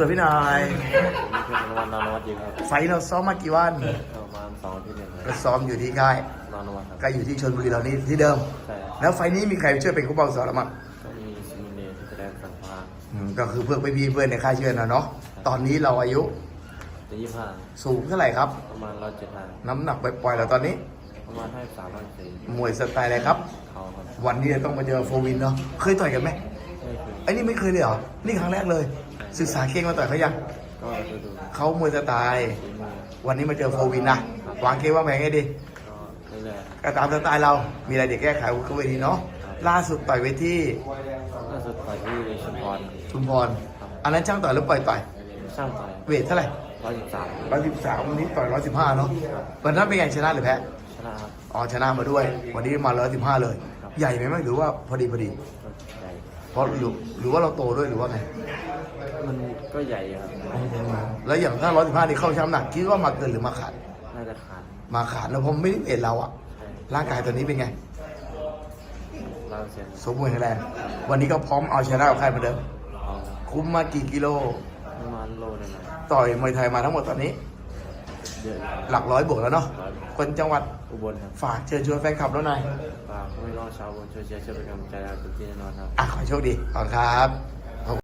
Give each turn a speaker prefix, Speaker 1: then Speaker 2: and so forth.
Speaker 1: เปิดพี่หนาย
Speaker 2: ผมคือธนวัฒน์นานวัฒน์ยิงครับ
Speaker 1: ไฟท์เราซ้อมมากี่วัน
Speaker 2: ประมาณสองอาที่หนึ่งค
Speaker 1: ก็
Speaker 2: รับ
Speaker 1: ซ้อมอยู่ที่ค่าย
Speaker 2: นานวัฒน์ครับ
Speaker 1: ก็อยู่ที่ชนบุรีเรานี้ที่เดิม
Speaker 2: ใช่ครับ
Speaker 1: แล้วไฟท์นี้มีใครช่วยเป็นคู่เป้าสอนเรามั้ง
Speaker 2: ก็มีซิมิเนที่แสดงสังฟ้า
Speaker 1: อืมก็คือเพื่อนไปพี่เพื่อนในค่ายเชื่อนะเนาะตอนนี้เราอายุ
Speaker 2: จะยี่ห้า
Speaker 1: สูงเท่าไหร่ครับ
Speaker 2: ประมาณร้อยเจ็ดห้า
Speaker 1: น้ำหนักไปปล่อยๆเราตอนนี้
Speaker 2: ประมาณให้สามร้อยสี่
Speaker 1: มวยสไตล์อะไรครับ
Speaker 2: เขาครับ
Speaker 1: วันนี้ต้องมาเจอโฟวินเนาะเคยต่อยกันไหม
Speaker 2: ไม่คือ
Speaker 1: ไอ้นี่ไม่เคยเลยเหรอนี่ครั้งแรกเลย ศึกษาเก่งมาต่อยเขายัง
Speaker 2: ก็ดูดู
Speaker 1: เขามวยสไตล์
Speaker 2: ฝีมือ
Speaker 1: วันนี้มาเจอโฟวินนะวางเกมวางแผนให้ดี
Speaker 2: ก็เรื่อย
Speaker 1: ก็ตามสไตล์เรา มีอะไรเด็กแก้ไขก็เวทีเนาะล่าสุดต่อยเวที
Speaker 2: ๆล่าสุดต่อยที่ชุมพร
Speaker 1: ชุมพรอันนั้นช่างต่อยหรือปล่อยต่อย
Speaker 2: ช่างต่อย
Speaker 1: เวทเท่าไหร่
Speaker 2: ร้อยสิบสาม
Speaker 1: ร้อยสิบสามวันนี้ต่อยร้อยสิบห้าเนาะวันนั้นเป็นไงชนะหรือแพ้
Speaker 2: ชนะครับ
Speaker 1: อ๋อชนะมาด้วย วันนี้มาร้อยสิบห้าเลย ใหญ่ไหมไหมหรือว่าพอดีพอดี
Speaker 2: ก็ใหญ่
Speaker 1: เพราะหรือหรือว่าเราโตด้วยหรือว่าไง
Speaker 2: มันก็ใหญ่ครับ
Speaker 1: แล้วอย่างถ้าร้อยสิบห้านี่เข้าช้ำหนักคิดว่ามาเกินหรือมาขาด
Speaker 2: น่าจะขาด
Speaker 1: มาขาดแล้วผมไม่ได้เอ็นเราอะ
Speaker 2: ใช่
Speaker 1: ร่างกายตัวนี้เป็นไง
Speaker 2: ร้อยเปอร์เซ็นต์
Speaker 1: สมบูรณ์แข็งแรงวันนี้ก็พร้อมเอาชนะกับใครเหมือนเดิม
Speaker 2: เอา
Speaker 1: คุ้มมากี่กิโล
Speaker 2: ประมาณโลหนึงนะ
Speaker 1: ต่อยมวยไทยมาทั้งหมดตอนนี้
Speaker 2: เยอะอยู่
Speaker 1: หลักร้อยบวกแล้วเนาะ
Speaker 2: ร้อย
Speaker 1: คนจังหวัด
Speaker 2: อุบลครับ
Speaker 1: ฝากเชิญชวนแฟนคลับแล้วหน่อย
Speaker 2: ฝากผู้ไม่รอดชาวอุบลช่วยเชียร์ช่วยเป็นกำลังใจให้ทุกที่แน่นอนครับ
Speaker 1: อะขอโชคดีขอบคุณครับ